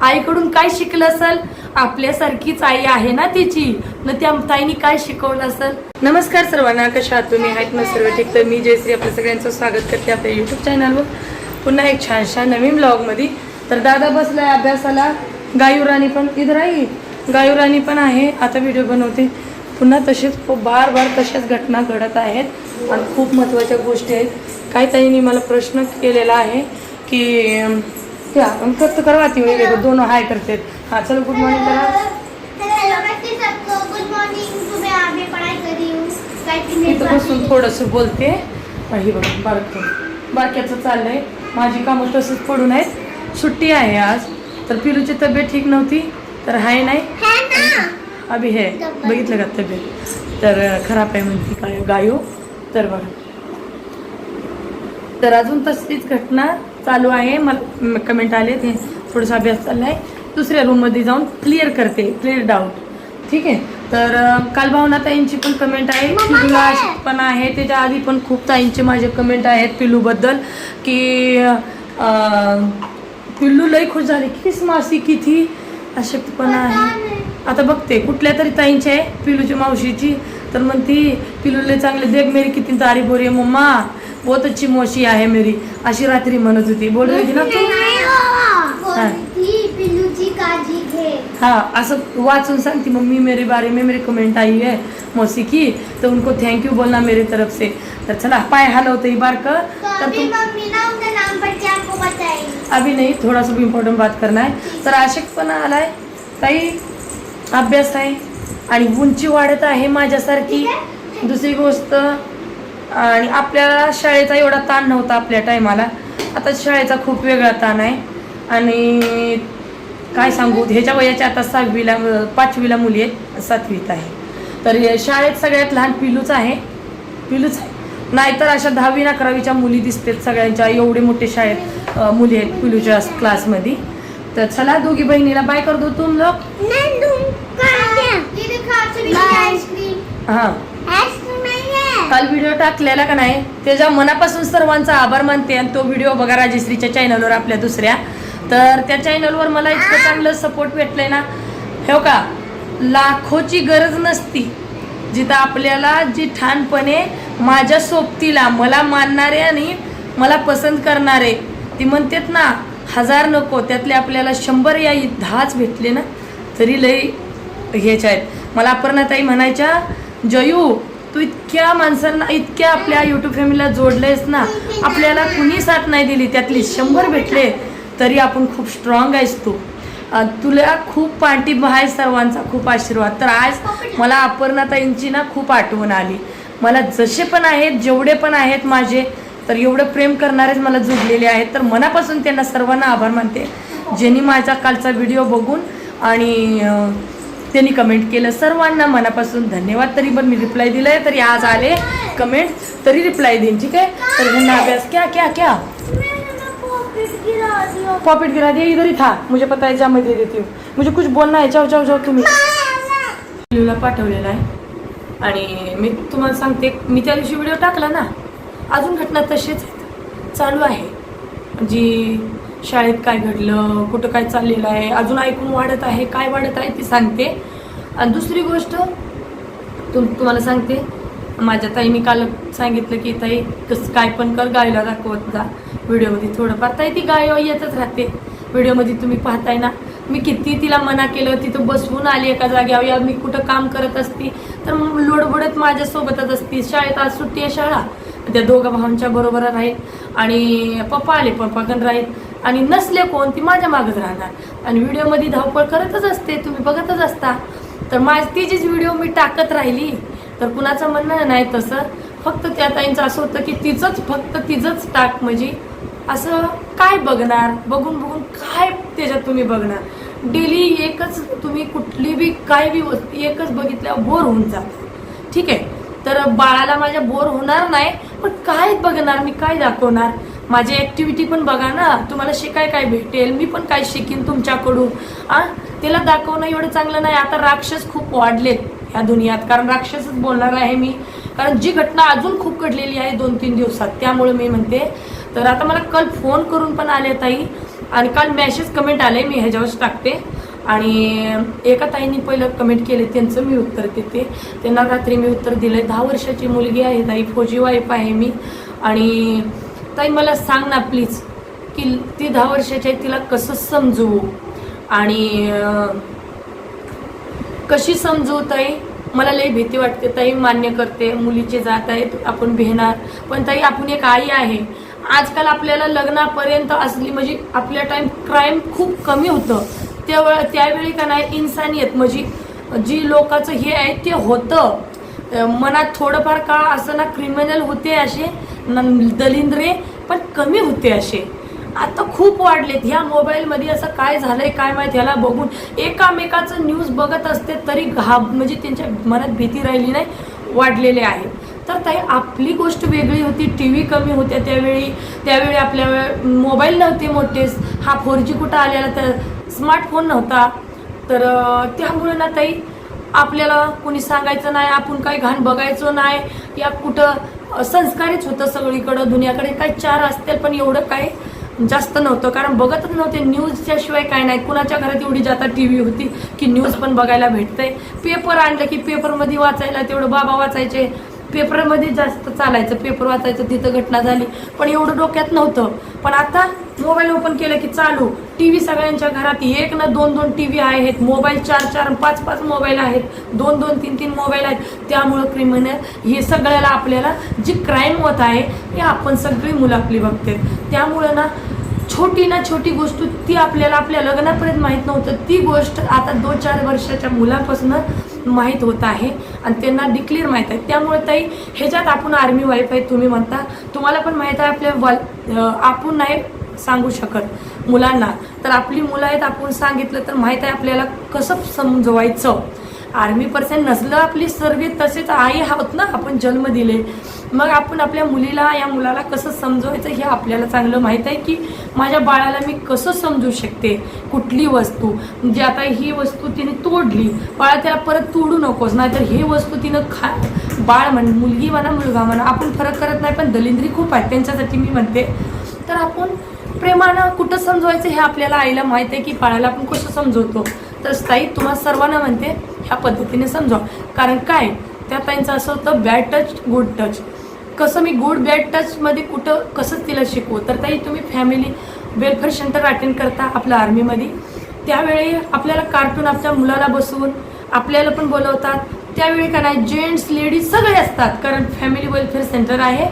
आईकडून काय शिकलं असेल? आपल्यासारखीच आई आहे ना तिची. न त्या ताईनी काय शिकवलं असेल? नमस्कार सर्वांना कशा आहात तुम्ही? आहेत ना सर्व ठीक? तर मी जयश्री आपल्या सगळ्यांचं स्वागत करते आपल्या युट्यूब चॅनलवर पुन्हा एक छानशा नवीन ब्लॉगमध्ये तर दादा बसलाय अभ्यासाला. गायुराणी पण इथं राही गायुराणी पण आहे. आता व्हिडिओ बनवते. पुन्हा तसेच खूप बार बार तशाच घटना घडत आहेत. आणि खूप महत्त्वाच्या गोष्टी आहेत. काही ताईंनी मला प्रश्न केलेला आहे की अं, क्या हम कब तो देखो दोनों हाय करते हाँ चलो गुड मॉर्निंग करा. इथं बसून थोडंसं बोलते. ही बघा बारकं. बारक्याचं चाललंय. माझी कामं तसंच पडून आहेत. सुट्टी आहे आज. तर पिलूची तब्येत ठीक नव्हती तर हाय नाही. है ना. अभि हे बघितलं का तब्येत? तर खराब आहे म्हणते काय गायो. तर बघा. तर अजून तशीच घटना. चालू आहे. मला कमेंट आले ते थोडासा अभ्यास चाललाय. दुसऱ्या रूममध्ये जाऊन क्लिअर करते क्लिअर डाऊट ठीक आहे? तर काल भावना ताईंची पण कमेंट आहे. पिलूला पण आहे. त्याच्या आधी पण खूप ताईंचे माझे कमेंट आहेत पिलूबद्दल की पिल्लू लई खुश झाले. कितीच मासी किती अशक्तपणा आहे. आता बघते कुठल्या तरी ताईंची आहे पिलूची मावशीची. तर म्हणती पिलू लई चांगले देख मेरी किती तारी बोरी आहे मम्मा. बहुत अच्छी मौसी आहे मेरी अशी रात्री म्हणत होती. बोल रही थी ना तू हाँ. असं वाचून सांगती मम्मी मेरे बारे में मेरी कमेंट आई है मौसी की तो उनको थैंक यू बोलना मेरी तरफ से. तर चला पाय हलवते ही बार का तो तर अभी ना उनका नाम आपको अभी नहीं थोड़ा सा इम्पॉर्टंट बात करना है. तर आशकपणा आलाय. ताई अभ्यास आहे. आणि उंची वाढत आहे माझ्यासारखी. दुसरी गोष्ट आणि आपल्याला शाळेचा एवढा ताण नव्हता आपल्या टायमाला. आता शाळेचा खूप वेगळा ताण आहे. आणि काय सांगू ह्याच्या वयाच्या आता सहावीला पाचवीला मुली आहेत सातवीत आहे. तर हे शाळेत सगळ्यात लहान पिलूच आहे. पिलूच आहे. नाहीतर अशा दहावी ना अकरावीच्या मुली दिसतात सगळ्यांच्या. एवढे मोठे शाळेत मुली आहेत पिलूच्या क्लासमध्ये. तर चला दोघी बहिणीला बाय कर दो तुम नहीं है. काल व्हिडिओ टाकलेला का नाही त्याच्या मनापासून सर्वांचा आभार मानते आणि तो व्हिडिओ बघा राजेश्रीच्या चॅनलवर आपल्या दुसऱ्या. तर त्या चॅनलवर मला इतकं चांगलं सपोर्ट भेटलंय ना. हो का? लाखोची गरज नसती. जिथं आपल्याला जी ठाणपणे माझ्या सोबतीला मला मानणारे आणि मला पसंत करणारे ती म्हणतात ना हजार नको त्यातले आपल्याला शंभर या दहाच भेटले ना. तरी लई ह्याच्या आहेत. मला अपर्णाताई म्हणायच्या जयू तू इतक्या माणसांना इतक्या आपल्या युट्यूब फॅमिलीला जोडलेस ना आपल्याला कुणी साथ नाही दिली. त्यातली शंभर भेटले तरी आपण खूप स्ट्रॉंग आहेस तू. तुला खूप पाठिंबा आहे सर्वांचा खूप आशीर्वाद. तर आज मला अपर्णाताईंची ना खूप आठवण आली. मला जसे पण आहेत जेवढे पण आहेत माझे तर एवढं प्रेम करणारेच मला जुडलेले आहेत. तर मनापासून त्यांना सर्वांना आभार मानते. ज्यांनी माझा कालचा व्हिडिओ बघून आणि त्यांनी कमेंट केलं. सर्वांना मनापासून धन्यवाद. तरी पण मी रिप्लाय दिलाय तरी आज आले कमेंट तरी रिप्लाय देईन ठीक आहे? तर ह्यांना अभ्यास क्या क्या क्या? मैंने पॉकेट गिरा दिया इधर ही था. मुझे पता है मैं दे देती हूँ. मुझे कुछ बोलना है जाओ जाओ जाओ तुम्ही. पिलूला पाठवलेला आहे. आणि मी तुम्हाला सांगते मी त्या दिवशी व्हिडिओ टाकला ना अजून घटना तशीच चालू आहे. जी शाळेत काय घडलं कुठं काय चाललेलं आहे अजून ऐकून वाढत आहे काय वाढत आहे ती सांगते. आणि दुसरी गोष्ट तुम तुम्हाला सांगते माझ्या ताई मी काल सांगितलं की ताई कसं काय पण कर गायला दाखवत जा. व्हिडिओमध्ये थोडंफार ताई ती गाय येतच राहते. व्हिडिओमध्ये तुम्ही पाहताय ना मी किती तिला मना केलं तिथं बसवून आली एका जाग्यावर या मी कुठं काम करत असती? तर मग माझ्यासोबतच असती. शाळेत आज सुट्टी आहे शाळा. त्या दोघा भावांच्या बरोबर राहील. आणि पप्पा आले पप्पा पण राहील. आणि नसले कोण ती माझ्या मागच राहणार. आणि व्हिडिओमध्ये धावपळ करतच असते तुम्ही बघतच असता. तर माझ तिचीच व्हिडिओ मी टाकत राहिली. तर कुणाचं म्हणणं नाही तसं. फक्त त्या ताईंचं असं होतं की तिचंच फक्त तिचंच टाक म्हणजे असं काय बघणार? बघून बघून काय त्याच्यात तुम्ही बघणार? डेली एकच तुम्ही कुठली बी काय बी एकच बघितल्यावर बोर होऊन जात. ठीक आहे? तर बाळाला माझ्या बोर होणार नाही पण काय बघणार मी? काय दाखवणार? माझी ॲक्टिव्हिटी पण बघा ना. तुम्हाला शिकाय काय भेटेल मी पण काय शिकीन तुमच्याकडून? आ? त्याला दाखवणं एवढं चांगलं नाही. आता राक्षस खूप वाढलेत ह्या दुनियात. कारण राक्षसच बोलणार आहे मी. कारण जी घटना अजून खूप घडलेली आहे दोन तीन दिवसात त्यामुळे मी म्हणते. तर आता मला काल फोन करून पण आले ताई. आणि काल मॅसेज कमेंट आले मी ह्याच्यावरच टाकते. आणि एका ताईने पहिलं कमेंट केले त्यांचं मी उत्तर देते. त्यांना रात्री मी उत्तर दिलं दहा वर्षाची मुलगी आहे ताई फौजी वाईफ आहे मी. आणि ताई मला सांग ना प्लीज की ती दहा वर्षाची आहे तिला कसं समजू आणि कशी समजू ताई? मला लई भीती वाटते ताई मान्य करते मुलीचे जात आहेत आपण भेणार. पण ताई आपण एक आई आहे. आजकाल आपल्याला लग्नापर्यंत असली म्हणजे आपल्या टाइम क्राईम खूप कमी होतं. त्यावेळ त्यावेळी का नाही इन्सानियत म्हणजे जी लोकांचं हे आहे ते होतं. मनात थोडंफार काळ असं ना क्रिमिनल होते असे न दलिंद्रे पण कमी होते असे. आता खूप वाढलेत. ह्या मोबाईलमध्ये असं काय झालंय काय माहीत ह्याला बघून एकामेकाचं न्यूज बघत असते तरी घा म्हणजे त्यांच्या मनात भीती राहिली नाही वाढलेले आहे. तर ताई आपली गोष्ट वेगळी होती टी व्ही कमी होत्या त्यावेळी. त्यावेळी आपल्या मोबाईल नव्हते मोठे. हा फोर जी कुठं आलेला? तर स्मार्टफोन नव्हता. तर त्यामुळे ना ताई आपल्याला कोणी सांगायचं नाही आपण काही घाण बघायचो नाही. या कुठं संस्कारच होतं सगळीकडं दुनियाकडे काही चार असतील पण एवढं काही जास्त नव्हतं. कारण बघतच नव्हते न्यूजच्या शिवाय काय नाही. कुणाच्या घरात एवढी जाता टी व्ही होती की न्यूज पण बघायला भेटतंय. पेपर आणलं की पेपरमध्ये वाचायला तेवढं बाबा वाचायचे. पेपरमध्ये जास्त चालायचं पेपर वाचायचं तिथं घटना झाली. पण एवढं डोक्यात नव्हतं. पण आता मोबाईल ओपन केलं की चालू. टी व्ही सगळ्यांच्या घरात एक ना दोन दोन टी व्ही आहेत. मोबाईल चार चार पाच पाच मोबाईल आहेत. दोन दोन तीन तीन मोबाईल आहेत. त्यामुळं क्रिमिनल हे सगळ्याला आपल्याला जी क्राईम होत आहे हे आपण सगळी मुलं आपली बघते त्यामुळं ना छोटी ना छोटी गोष्ट ती आपल्याला आपल्या लग्नापर्यंत माहीत नव्हतं. ती गोष्ट आता दोन चार वर्षाच्या मुलापासून माहीत होत आहे आणि त्यांना डिक्लेअर माहीत आहे. त्यामुळे ताई ह्याच्यात आपण आर्मी वाईफ आहे तुम्ही म्हणता. तुम्हाला पण माहीत आहे आपल्या वाल आपण नाही सांगू शकत मुलांना. तर आपली मुलं आहेत आपण सांगितलं तर माहीत आहे आपल्याला कसं समजवायचं. आर्मी पर्सेंट नसलं आपली सर्वे तसेच आई आहोत ना आपण जन्म दिले. मग आपण आपल्या मुलीला या मुलाला कसं समजवायचं हे आपल्याला चांगलं माहीत आहे की माझ्या बाळाला मी कसं समजू शकते? कुठली वस्तू? म्हणजे आता ही वस्तू तिने तोडली. बाळा त्याला परत तोडू नकोस नाहीतर ही वस्तू तिनं खा बाळ म्हण मुलगी म्हणा मुलगा म्हणा आपण फरक करत नाही पण दलिंद्री खूप आहेत त्यांच्यासाठी मी म्हणते. तर आपण प्रेमानं कुठं समजवायचं हे आपल्याला आईला माहीत आहे की बाळाला आपण कसं समजवतो? तर ताई तुम्हा सर्वांना म्हणते ह्या पद्धतीने समजवा. कारण काय? त्या ताईंचं असं होतं बॅड टच गुड टच कसं मी गुड बॅड टचमध्ये कुठं कसं तिला शिकवू? तर ताई तुम्ही फॅमिली वेलफेअर सेंटर अटेंड करता आपल्या आर्मीमध्ये त्यावेळी आपल्याला कार्टून आपल्या मुलाला बसवून आपल्याला पण बोलवतात. त्यावेळी का नाही जेंट्स लेडीज सगळे असतात कारण फॅमिली वेलफेअर सेंटर आहे.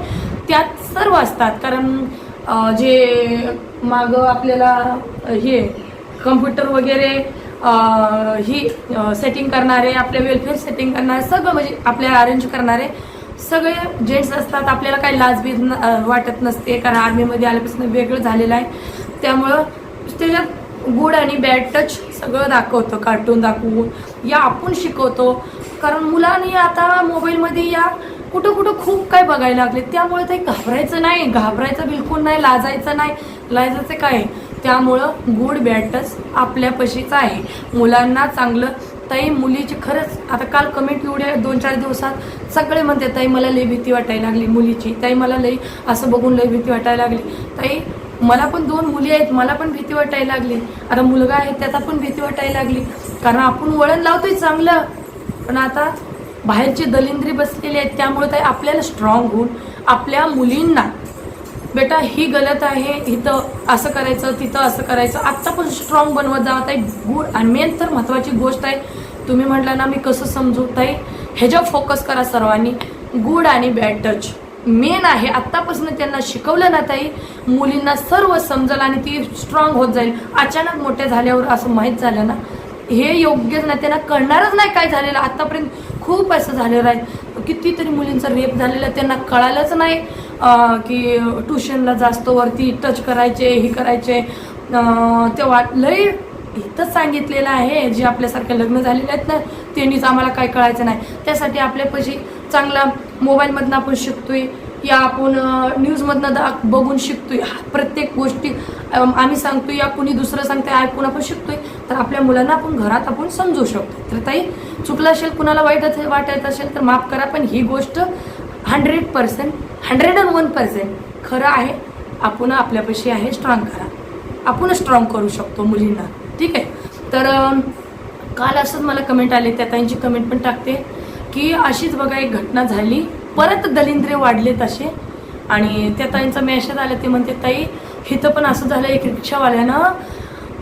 त्यात सर्व असतात कारण जे मागं आपल्याला हे कम्प्युटर वगैरे ही सेटिंग करणारे आपल्या वेलफेअर सेटिंग करणारे सगळं म्हणजे आपल्याला अरेंज करणारे सगळे जेंट्स असतात आपल्याला काही लाजबीज न- वाटत नसते कारण आर्मीमध्ये आल्यापासून वेगळं झालेलं आहे. त्यामुळं त्याच्यात गुड आणि बॅड टच सगळं दाखवतं कार्टून दाखवून. या आपण शिकवतो. कारण मुलांनी आता मोबाईलमध्ये या कुठं कुठं खूप काय बघायला लागले. त्यामुळे ते घाबरायचं नाही घाबरायचं बिलकुल नाही लाजायचं नाही. लाजायचं काय? त्यामुळं गुड बॅड टच आपल्यापशीच आहे. मुलांना चांगलं ताई मुलीची खरंच आता काल कमेंट एवढ्या दोन चार दिवसात सगळे म्हणते ताई मला लई भीती वाटायला लागली मुलीची. ताई मला लई असं बघून लई भीती वाटायला लागली. ताई मला पण दोन मुली आहेत मला पण भीती वाटायला लागली. आता मुलगा आहे त्याचा पण भीती वाटायला लागली. कारण आपण वळण लावतोय चांगलं. पण आता बाहेरचे दलिंद्री बसलेले आहेत त्यामुळे ताई आपल्याला स्ट्रॉंग होऊन आपल्या मुलींना. बेटा ही गलत आहे इथं असं करायचं तिथं असं करायचं. आत्ता पण स्ट्रॉंग बनवत जावत आहे गुड आणि मेन तर महत्त्वाची गोष्ट आहे. तुम्ही म्हटलं ना मी कसं समजू ताई? ह्याच्यावर फोकस करा सर्वांनी. गुड आणि बॅड टच मेन आहे आत्तापासून त्यांना शिकवलं ना ताई मुलींना सर्व समजेल आणि ती स्ट्रॉंग होत जाईल. अचानक मोठ्या झाल्यावर असं माहीत झालं ना हे योग्यच नाही त्यांना कळणारच नाही काय झालेलं. आत्तापर्यंत खूप असं झालेलं आहे. कितीतरी मुलींचा रेप झालेला आहे, त्यांना कळालंच नाही. की ट्युशनला जास्त वरती टच करायचे हे करायचे. ते वाट इथंच सांगितलेलं आहे जे आपल्यासारखे लग्न झालेले आहेत ना त्यांनीच आम्हाला काय कळायचं नाही. त्यासाठी आपल्यापाशी चांगला मोबाईलमधनं आपण शिकतोय या आपण न्यूजमधनं दा बघून शिकतोय. प्रत्येक गोष्टी आम्ही सांगतोय या कुणी दुसरं सांगतोय ऐकून आपण शिकतोय तर आपल्या मुलांना आपण घरात आपण समजू शकतो. तर ताई चुकलं असेल कुणाला वाईट वाटायचं असेल तर माफ करा पण ही गोष्ट hundred percent hundred and one percent खरं आहे. आपण आपल्यापाशी आहे स्ट्रॉंग करा. आपण स्ट्रॉंग करू शकतो मुलींना. ठीक आहे? तर काल असंच मला कमेंट आले त्या ताईंची कमेंट पण टाकते की अशीच बघा एक घटना झाली. परत दलिंद्रे वाढले तसे आणि त्या ताईंचा मेसेज आला ते म्हणते ताई इथं पण असं झालं एक रिक्षावाल्यानं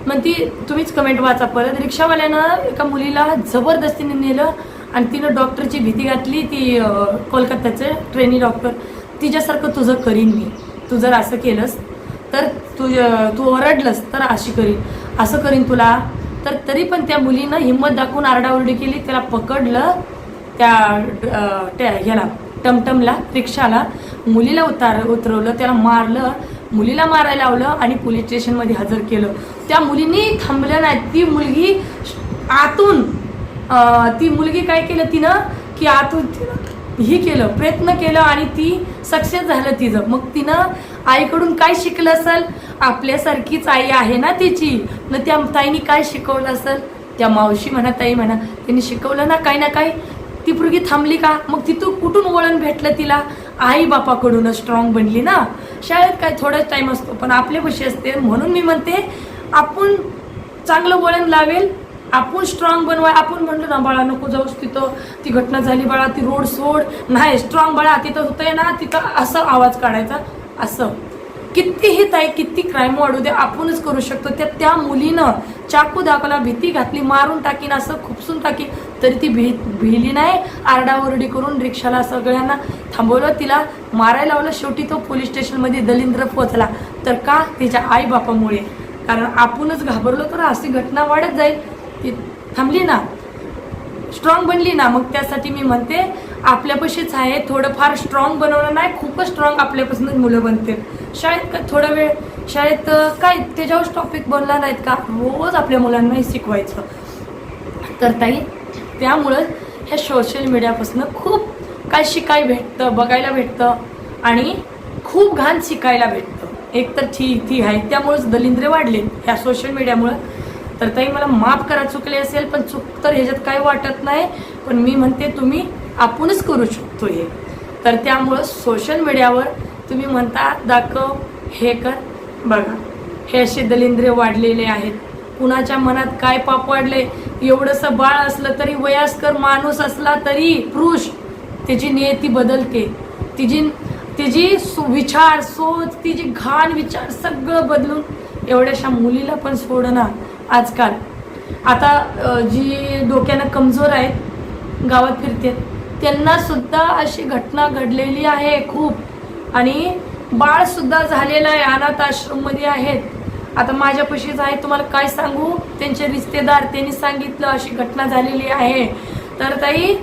म्हणती तुम्हीच कमेंट वाचा परत. रिक्षावाल्यानं एका मुलीला जबरदस्तीने नेलं आणि तिनं डॉक्टरची भीती घातली ती कोलकात्याचे ट्रेनी डॉक्टर. तिच्यासारखं तुझं करीन मी. तू जर असं केलंस तर तू तू ओरडलंस तर अशी करीन. असं करीन तुला. तर तरी पण त्या मुलीनं हिंमत दाखवून आरडाओरडी केली. त्याला पकडलं त्या त्या ह्याला टमटमला रिक्षाला. मुलीला उतार उतरवलं त्याला मारलं. मुलीला मारायला लावलं आणि पोलीस स्टेशनमध्ये हजर केलं. त्या मुलीने थांबलं नाही ती मुलगी आतून ती मुलगी काय केलं तिनं? की आतून तिनं ही केलं प्रयत्न केलं आणि ती सक्सेस झालं तिचं. मग तिनं आईकडून काय शिकलं असेल? आपल्यासारखीच आई आहे ना तिची. न त्या ताईनी काय शिकवलं असेल? त्या मावशी म्हणा ताई म्हणा त्यांनी शिकवलं ना काही ना काही. ती पुरगी थांबली का? मग तिथून कुठून वळण भेटलं तिला? आई बापाकडून स्ट्रॉंग बनली ना. शाळेत काय थोडाच टाईम असतो पण आपल्यापाशी असते. म्हणून मी म्हणते आपण चांगलं वळण लावेल आपण स्ट्रॉंग बनवाय आपण म्हणलं ना बाळा नको जाऊस तिथं. ती घटना झाली बाळा ती रोड सोड. नाही स्ट्रॉंग बाळा तिथं होतंय ना तिथं असं आवाज काढायचा. असं. कितीही ताई किती क्राईम वाढू दे आपणच करू शकतो. त्या त्या मुलीनं चाकू दाखवला भीती घातली मारून टाकीन असं खुपसून टाकी तरी ती भी भिली नाही. आरडाओरडी करून रिक्षाला सगळ्यांना थांबवलं तिला मारायला लावलं. शेवटी तो पोलीस स्टेशनमध्ये दलिंद्र पोचला तर का? तिच्या आई बापामुळे कारण आपणच घाबरलो तर अशी घटना वाढत जाईल. ती थांबली ना. स्ट्रॉंग बनली ना. मग त्यासाठी मी म्हणते आपल्यापाशीच आहे थोडंफार स्ट्रॉंग बनवणं नाही खूपच स्ट्रॉंग आपल्यापासूनच मुलं बनते. शाळेत का थोडा वेळ शाळेत काय त्याच्यावर टॉपिक बनला नाहीत का? रोज आपल्या मुलांनाही शिकवायचं. तर ताई त्यामुळं ह्या सोशल मीडियापासून खूप काय शिकाय भेटतं बघायला भेटतं आणि खूप घाण शिकायला भेटतं. एक तर ठी ती आहे त्यामुळेच दलिंद्रे वाढले. ह्या सोशल मीडियामुळं तर ताई मला माफ करा चुकले असेल पण चूक तर ह्याच्यात काही वाटत नाही. पण मी म्हणते तुम्ही आपणच करू शकतो हे. तर त्यामुळं सोशल मीडियावर तुम्ही म्हणता दाखव हे कर. बघा हे असे दलिंद्रे वाढलेले आहेत. कुणाच्या मनात काय पाप वाढले? एवढंसं बाळ असलं तरी वयस्कर माणूस असला तरी पुरुष तिची नियती बदलते. तिची तिची सु- विचार सोच तिची घाण विचार सगळं बदलून एवढ्याशा मुलीला पण सोडणार आजकाल. आता जी डोक्यानं कमजोर आहेत गावात फिरते त्यांनासुद्धा अशी घटना घडलेली आहे खूप. आणि बाळसुद्धा झालेलं आहे अनाथ आश्रममध्ये आहेत. आता माझ्यापाशीच आहे तुम्हाला काय सांगू? त्यांचे रिश्तेदार त्यांनी सांगितलं अशी घटना झालेली आहे. तर ताई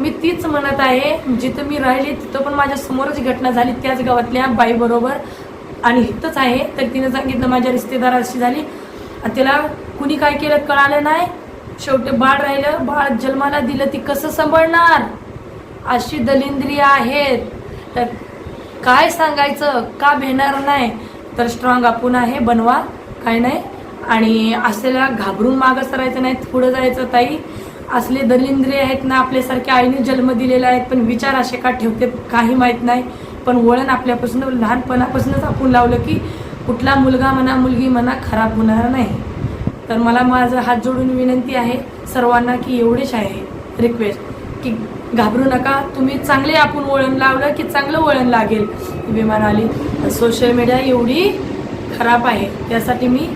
मी तीच म्हणत आहे जिथं मी राहिली तिथं पण माझ्यासमोरच ही घटना झाली त्याच गावातल्या बाईबरोबर. आणि इथंच आहे तर तिने सांगितलं माझ्या रिश्तेदार अशी झाली. तिला त्याला कुणी काय केलं कळालं नाही? शेवटी बाळ राहिलं बाळ जन्माला दिलं ती कसं सांभाळणार? अशी दलिंद्रिय आहेत. तर काय सांगायचं? का भेणार नाही? तर स्ट्रॉंग आपण आहे बनवा. काय नाही? आणि असलेला घाबरून मागं सरायचं नाही पुढं जायचं ताई. असले दलिंद्रिय आहेत ना आपल्यासारख्या आईने जन्म दिलेला आहेत पण विचार असे का ठेवते काही माहीत नाही. पण वळण आपल्यापासून लहानपणापासूनच आपण लावलं की कुठला मुलगा म्हणा मुलगी म्हणा खराब होणार नाही. तर मला माझं हात जोडून विनंती आहे सर्वांना की एवढेच आहे रिक्वेस्ट की घाबरू नका. तुम्ही चांगले आपण वळण लावलं की चांगलं वळण लागेल. विमान आली. सोशल मीडिया एवढी खराब आहे. त्यासाठी मी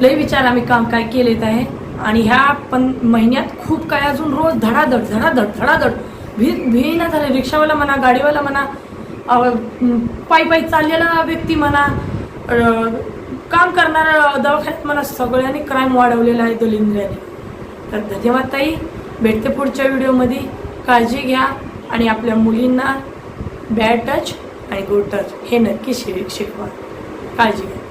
लय विचार आम्ही काम काय केलेत आहे. आणि ह्या पण महिन्यात खूप काय अजून रोज धडाधड धडाधड धडाधड. भी भीना झाले. रिक्षावाला म्हणा गाडीवाला म्हणा पायी पायी चाललेला व्यक्ती म्हणा काम करणारा दवाखान्यात मला सगळ्यांनी क्राईम वाढवलेला आहे दलिंद्र्याने तर धन्यवाद ताई. भेटते पुढच्या व्हिडिओमध्ये. काळजी घ्या आणि आपल्या मुलींना बॅड टच आणि गुड टच हे नक्की शिक शिकवा. काळजी घ्या.